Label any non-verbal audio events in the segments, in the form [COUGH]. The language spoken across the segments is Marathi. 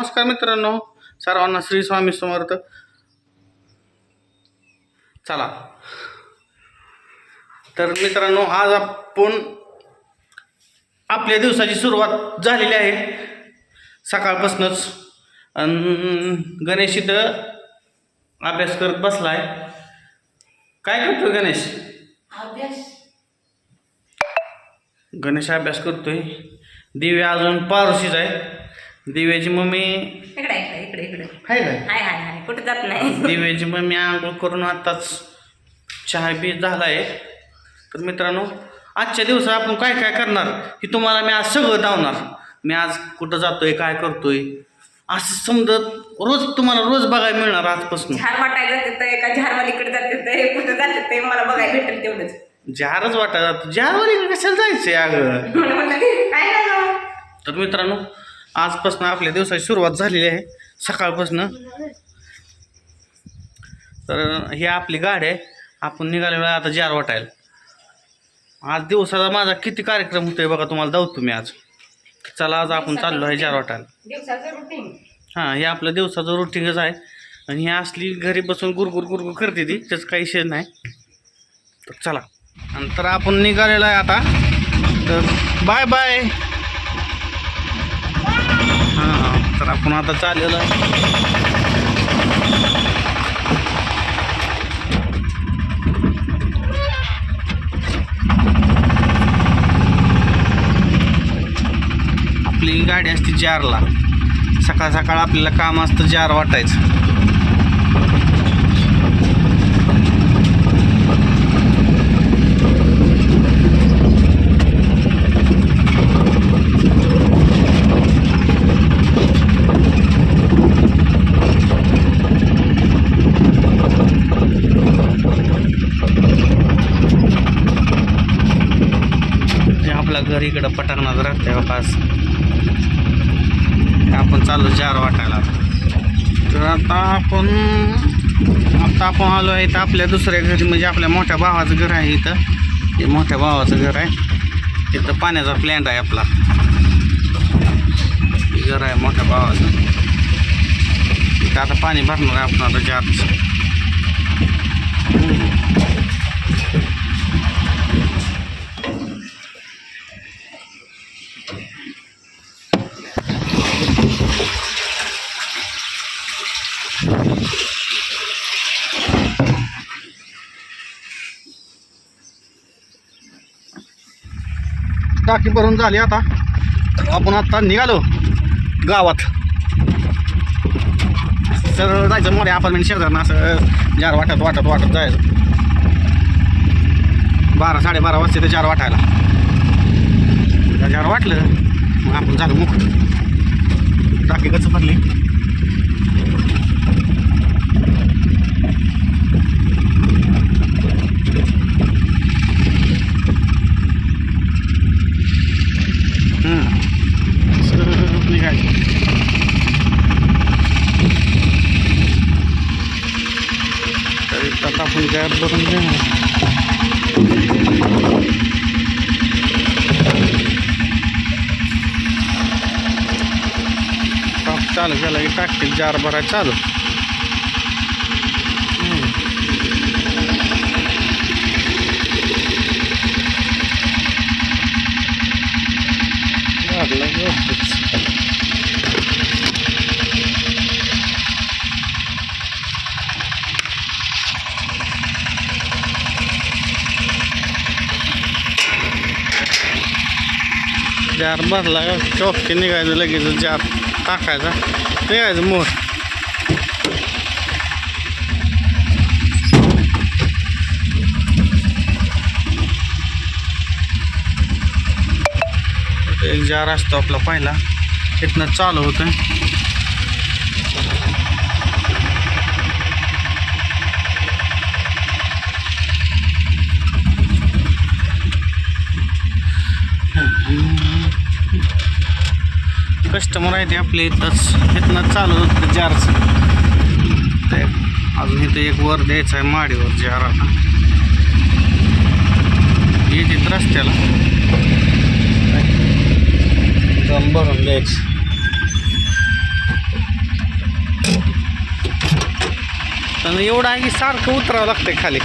नमस्कार मित्रांनो सर्वांना श्री स्वामी समर्थ. चला. तर मित्रांनो आज आपण आपल्या दिवसाची सुरुवात झालेली आहे. सकाळपासूनच. गणेश इथं अभ्यास करत बसलाय. काय करतोय गणेश? गणेश अभ्यास करतोय. दिव्या अजून पारुशीच आहे. दिव्याची मम्मी. इकडे इकडे इकडे इकडे. आहे काय हाय हाय हाय. कुठे जात नाही. दिव्याची मम्मी आंघोळ करून आताच चहा बी झाला आहे तर मित्रांनो आजच्या दिवसात आपण काय काय करणार? हे तुम्हाला मी आज सगळं धावणार मी आज कुठं जातोय काय करतोय? असं समजत रोज तुम्हाला रोज बघायला मिळणार आजपासून. झाड वाटायला जाते तर एका झाडवालीकडे जाते तर कुठे जाते ते मला बघायला भेटेल तेवढंच. जहारच वाटत जातं. जहारवाली कशाला जायचंय अगं? काय. तर मित्रांनो आजपासून आपल्या दिवसाची सुरुवात झालेली आहे. सकाळपासून. तर ही आपली गाडी आहे. आपण निघालेलो आहे आता जार वाटायला. आज दिवसाचा माझा किती कार्यक्रम होतोय बघा तुम्हाला दावतो मी आज. चला आज आपण चाललो आहे जार वाटायला. हां हे आपलं दिवसाचं रुटीनच आहे. आणि ही असली घरी बसून गुरगुर गुरगुर करते ती त्याचं काही विषय नाही. तर चला. नंतर आपण निघालेलो आहे आता. तर बाय बाय. तर आपण आता चाललेलो आहे. आपली गाडी असते जारला सकाळ सकाळ आपल्याला काम असतं जार वाटायचं ते आपलं घर इकडं पटांगणात राहतंय वापास आपण चालू जार वाटायला. तर आता आपण आता आपण आलो आहे इथं आपल्या दुसऱ्या घरी म्हणजे आपल्या मोठ्या भावाचं घर आहे इथं. हे मोठ्या भावाचं घर आहे. तिथं पाण्याचा प्लॅन्ट आहे आपला. घर आहे मोठ्या भावाचं. इथं आता पाणी भरणार आहे आपण आता जारचं टाकी भरून झाली आता. आपण आता निघालो गावात. सरळ जायचं मोठ्या अपार्टमेंट शेजारनं असं जार वाटत वाटत वाटत जायचं. बारा साडेबारा वाजता ते जार वाटायला. एकदा जार वाटलं मग आपण झालं मुख टाकी कसं भरली? निघायचं तर आता आपण गॅप भरून घेणार चालू झालं की टाकतील जार भराय चालू जार भरला का? चौकी निघायचं लगेच जार टाकायचा. निघायचं मोर. एक जार असतो आपला पहिला. इथनं चालू होतं कस्टमर आहेत आपले इथंच. इथनं चालू होतं जारचं. ते अजून इथं एक वर द्यायचं आहे माडीवर जार आता. येत रस्त्याला जाऊन बघून द्यायचं पण एवढं सारखं उतरावं लागतंय खाली.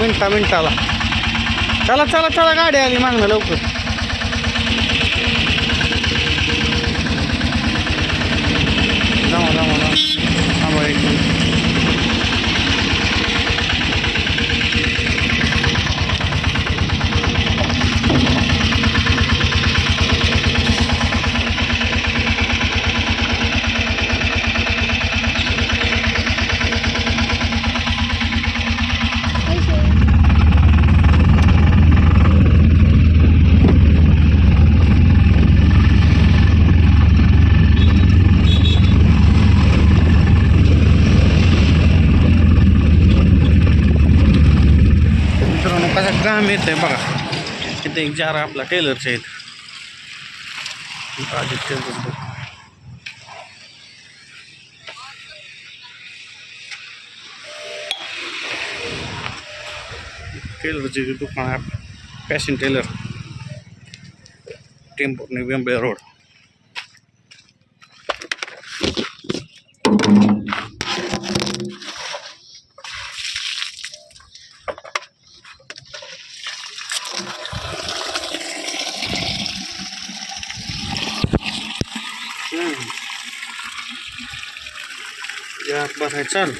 मिनटा मिनटाला. चला चला चला गाडी आली मागणं लवकर. you. कसा येत आहे बघा. तिथे एक जार आपला टेलरचे आहेत. राजीव टेलर टेलरचे दुकान आहे फॅशन टेलर टेम्पोने बेंबळे रोड. या चल.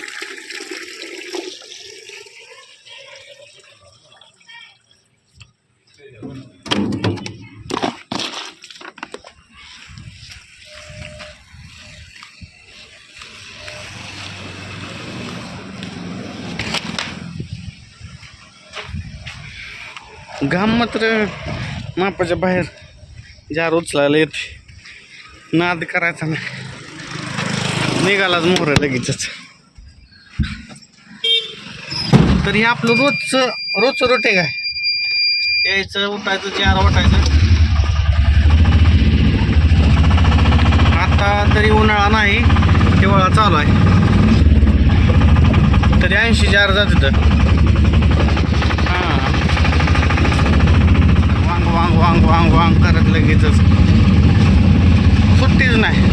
घाम मात्र मापाच्या बाहेर जार उचलायला येते नाद करायचा नाही. निघालाच मोहर लगेचच. तर हे आपलं रोजचं रोजचं रोटे काय? यायचं उठायचं चार वाटायचं आता तरी उन्हाळा नाही हिवाळा चालू आहे. तरी ऐंशी जार जात तिथं हां. वांग वांग वांग वांग वांग करत लगेचच. सुट्टीच नाही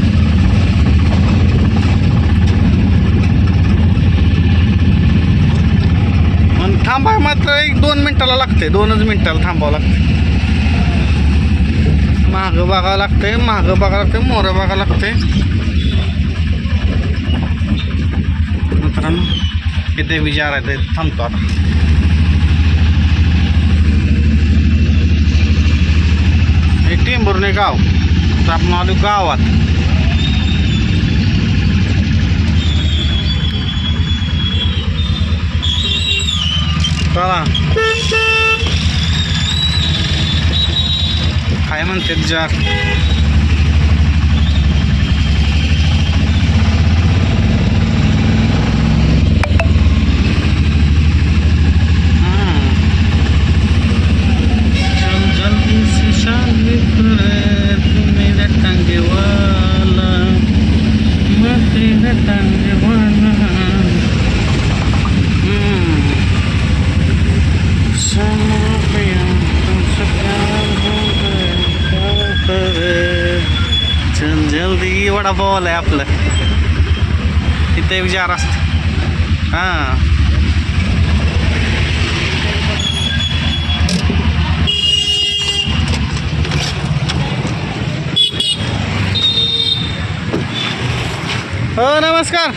पण थांबाय मात्र एक दोन मिनिटाला लागते. दोनच मिनिटाला थांबावं लागते. मागं बघावं लागते मागं बघावं लागते मोरं बघावं लागते मित्रांनो इथे विचारायचं थांबतो आता. हे टेंभुर्णे गाव तर आपण आलो गावात. चला. काय म्हणते जार हम्म. चल जल्दी से शादी करे तू मेरा टांगे वाला मैं तेरा टांगे वाला हम्म। समा पिया तुमसे प्यार हो गए, क्या करे? चल जल्दी वडा बॉल आहे आपलं. इथे विचार असते हां. हो नमस्कार.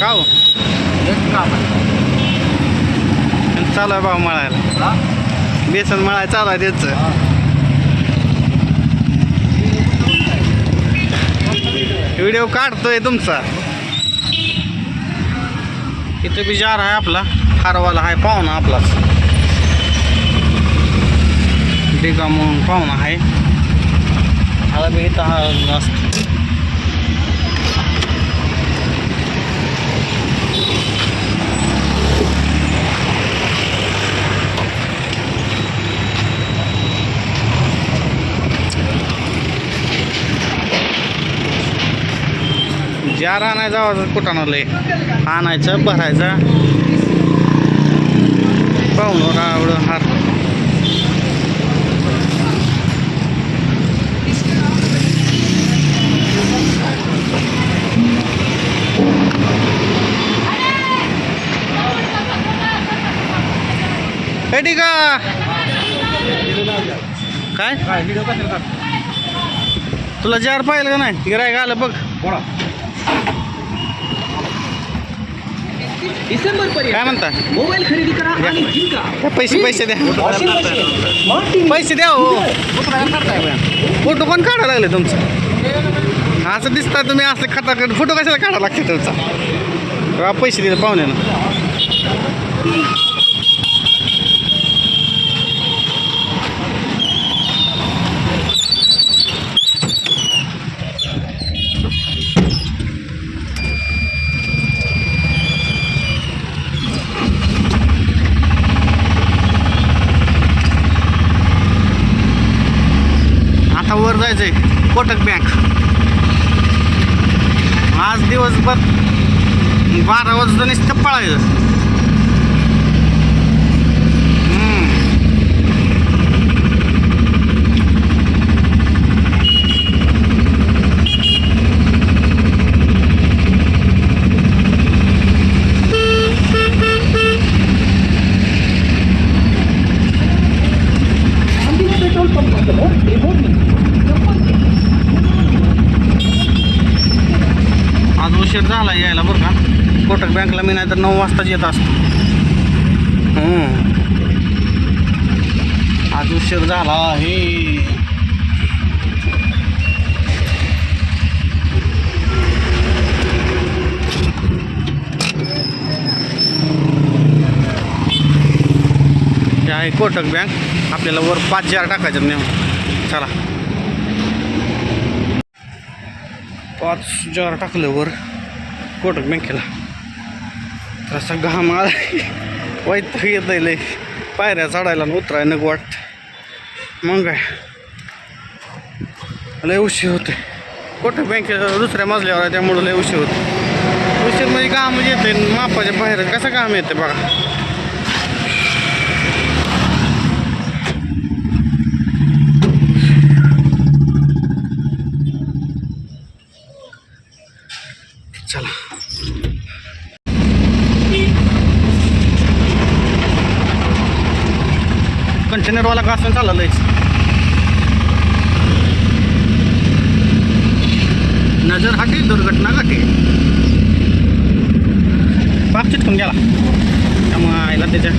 का हो? चालू आहे भाऊ मळायला. बेसन मळाय चालू आहे त्याचं. व्हिडिओ काढतोय तुमचा. इथं बी जार आहे आपला. हारवाला आहे पाहुणा आपलाच डिगा म्हणून पाहुणा आहे. आता बी इथं हा असतो चार आणायचा आवाज कुठं आणलं आणायचं भरायचा. पाहून एवढं हार. ठीक काय? तुला जार पाहिलं का नाही? गिरायक आलं बघ. डिसेंबर पर्यंत काय म्हणता? मोबाईल खरेदी करा आणि जिंका. पैसे पैसे द्या. वॉशिंग मशीन पैसे द्या हो. फोटो पण काढायला लागले तुमचं. असं दिसतं तुम्ही असं खाता फोटो कशाला काढायला लागते तुमचा? पैसे दिले पाहुण्यानं. आता जायचं जायचंय. कोटक बँक आज दिवसभर बारा वाजता नुसतं पळायचं हम्म. गांधी पेट्रोल पंपासमोर डेमोनी आज उशीर झाला यायला बरं का कोटक बँकला मी नाही तर नऊ वाजताच येत असतो. आज उशीर झाला आहे. आहे कोटक बँक. आपल्याला वर पाच हजार टाकायचं नेम चला. पाच जार टाकलं वर कोटक बँकेला. तर असा घाम आला वाईट येत लय. पायऱ्या चढायला उतराय उतरायला नको वाटतं. मग काय? लय उशीर होते कुठे बँकेला दुसऱ्या मजल्यावर आहे त्यामुळं लय उशीर होते उशीर म्हणजे काम येते मापाच्या बाहेर कसं काम येते बघा. कंटेनरवाला का असं चाललं लयच नजर हाटी दुर्घटना घाटी पाक चिटकून गेला. त्यामुळं आईला त्याच्या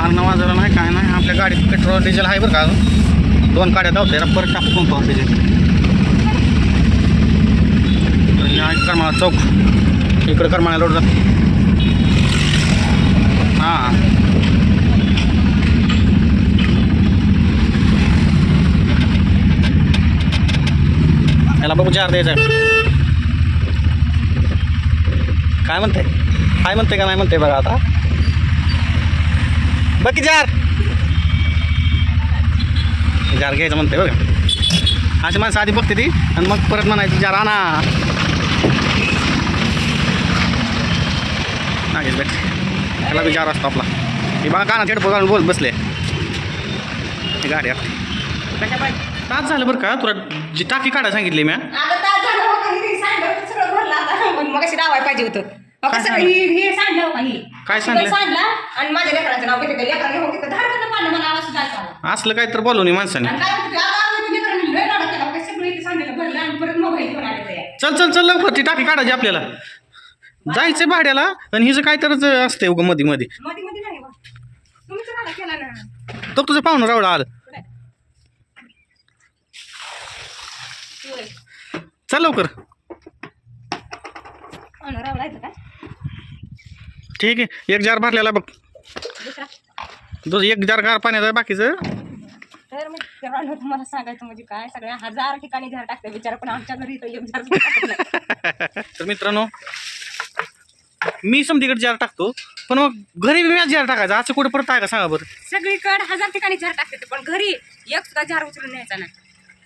हार वाजवला नाही काय नाही. आपल्या गाडीत पेट्रोल डिझेल आहे बरं का अजून. दोन गाड्या धावते परत टाकून पाहू डिझेल आणि करमाळा चौक. इकडं करमाळा रोड जाते. हां. याला बघू चार द्यायचं काय म्हणते? काय म्हणते का नाही म्हणते बघा आता. बघ की जार जार घ्यायचं म्हणते बघा. अशी माणसं आधी बघते ती आणि मग परत म्हणायची जार आणा. नागेश भेट त्याला विचार असतो आपला. हे बघा काना हेडफोन घालून बोल बसले. गाडी आपली तास झालं बरं का? तुला जी टाकी काढायला सांगितली मी आता तास झालं का, हे सांडलं सगळं भरलं आता पण मग अशी लावायला पाहिजे होतं काय सगळं सांडलं? हे हे सांडलं हो का हे काय सगळं सांडलं? सांडलं आणि माझ्या लेकराचं नाव घेतलं लेकराने हो तिथं धाडकन पाडलं मला आवाज सुद्धा ऐकला आला. असलं काय तर बोलू नाही माणसाने आणि काय म्हणते, आला, आला, तुझ्या लेकराने लय राडा केला. काय सगळं इथे सांडलेलं भरलं आणि परत मोबाईल घेऊन आले ते. चल चल चल लवकर ती टाकी काढायची आपल्याला जायचं भाड्याला आणि हिचं काय तरच असते उगं मध्ये मध्ये मध्ये मध्ये नाही बा. तुम्हीच राडा केला ना तो तुझं पाहुणं रावडा आलं कुठे? होय. चल लवकर. ठीक आहे. एक जार भरलेला बघ. दुसरा? दुस एक जार गार पाण्याचा आहे, बाकीचं. तर मग राहिलं तुम्हाला सांगायचं म्हणजे काय? सगळ्या हजार ठिकाणी झाड टाकते विचार पण आमच्या घरी तर एक झाड सुद्धा टाकत नाही. [LAUGHS] तर मित्रांनो मी समधीकडे जार टाकतो पण मग घरी मी जार टाकायचा. असं कुठे परत आहे का सांगा बरं? सगळीकडे हजार ठिकाणी झाड टाकते पण घरी एक सुद्धा झाड उचलून न्यायचा ना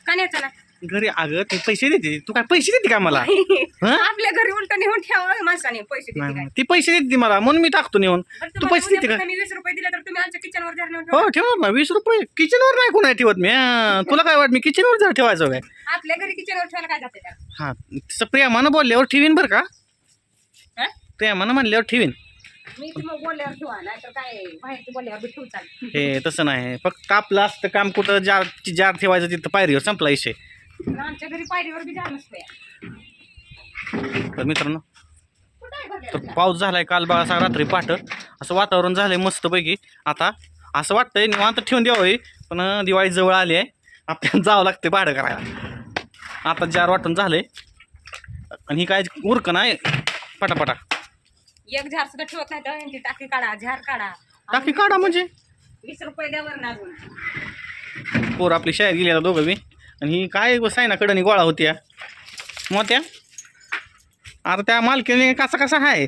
का न्यायचा ना घरी अगं ते पैसे देते. तू काय पैसे देते का मला? हं? आपल्या घरी उलट नेऊन ठेवा माणसाने पैसे देते नाही काय? नाही. ती पैसे देते मला. म्हणून मी टाकतो नेऊन. बरं, तू तुम्हाला पैसे देते का? मी वीस रुपये दिले तर तुम्ही आमच्या किचनवर नेऊन ठेवा. हो ठेवणार ना. वीस रुपये किचनवर नाही कोणा ठेवत मी. हं. तुला काय वाट मी किचनवर जर ठेवायचं काय? आपल्या घरी किचनवर ठेवायला काय जाते त्याला? हा. तसं प्रेमानं बोलल्यावर ठेवीन बरं का? हं? प्रेमानं म्हणल्यावर ठेवीन. मी ती मग बोलल्यावर ठेवा नाही तर काय बाहेरची बोलल्यावर बी ठेवू चालेल हे तसं नाही. फक्त आपलं असतं काम कुठं जार जार ठेवायचं तिथं पायरीवर संपला विषय. आमच्या घरी पायरीवर बी तर मित्रांनो तर? पाऊस झालाय काल बघा असा रात्री पाठ असं वातावरण झालंय मस्तपैकी. आता असं वाटतंय निवांत ठेवून द्यावं पण दिवाळी जवळ आली आहे. आपल्याला जावं लागते भाडं करायला. आता जार वाटून झालंय. आणि ही काय उरकं नाही. पटापटा. एक झार सुद्धा ठेवत नाही तर यांची टाकी काढा झार काढा. टाकी काढा म्हणजे? वीस रुपये द्यावर ना अजून. पोर आपली शाळेत गेली दोघं बी. आणि ही काय सायनाकडं गोळा होत्या. मोत्या. आता त्या मालकीने कसा कसा आहे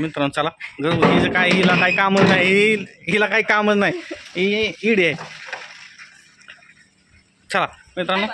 मित्रांनो चला. घर हिचं काय हिला काय कामच नाही. हिला काही कामच नाही. ही इडी आहे. चला मित्रांनो.